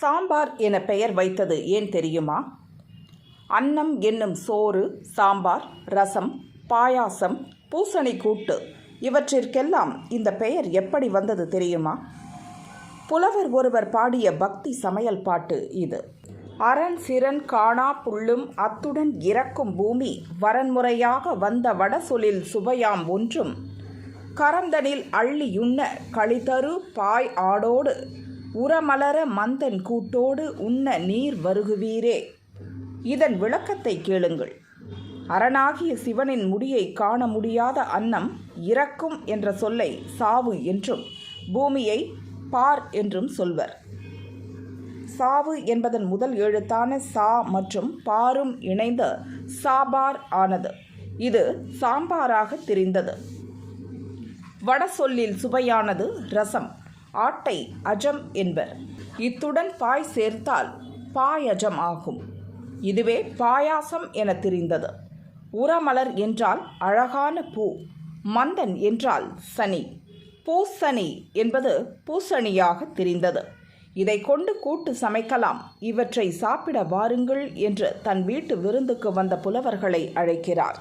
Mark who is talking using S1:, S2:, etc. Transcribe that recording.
S1: சாம்பார் என பெயர் வைத்தது ஏன் தெரியுமா? அன்னம் என்னும் சோறு சாம்பார் ரசம் பாயாசம் பூசணி கூட்டு இவற்றிற்கெல்லாம் இந்த பெயர் எப்படி வந்தது தெரியுமா? புலவர் ஒருவர் பாடிய பக்தி சமையல் பாட்டு இது. அரண் சிறன் காணா புள்ளும் அத்துடன் இறக்கும் பூமி வரன்முறையாக வந்த வடசொலில் சுவையாம் ஒன்றும். கரந்தனில் அள்ளியுண்ண களிதரு பாய் ஆடோடு உரமலர மந்தன் கூட்டோடு உண்ண நீர் வருகுவீரே. இதன் விளக்கத்தை கேளுங்கள். அரணாகிய சிவனின் முடியை காண முடியாத அன்னம் இறக்கும் என்ற சொல்லை சாவு என்றும் பூமியை பார் என்றும் சொல்வர். சாவு என்பதன் முதல் எழுத்தான சா மற்றும் பாரும் இணைந்த சாபார் ஆனது. இது சாம்பாராக தெரிந்தது. வட சொல்லில் சுவையானது ரசம். ஆட்டை அஜம் என்பர். இத்துடன் பாய் சேர்த்தால் பாயஜம் ஆகும். இதுவே பாயாசம் என தெரிந்தது. உரமலர் என்றால் அழகான பூ மந்தன் என்றால் சனி. பூசணி என்பது பூசணியாக தெரிந்தது. இதை கொண்டு கூட்டு சமைக்கலாம் இவற்றை சாப்பிட வாருங்கள் என்று தன் வீட்டு விருந்துக்கு வந்த புலவர்களை அழைக்கிறார்.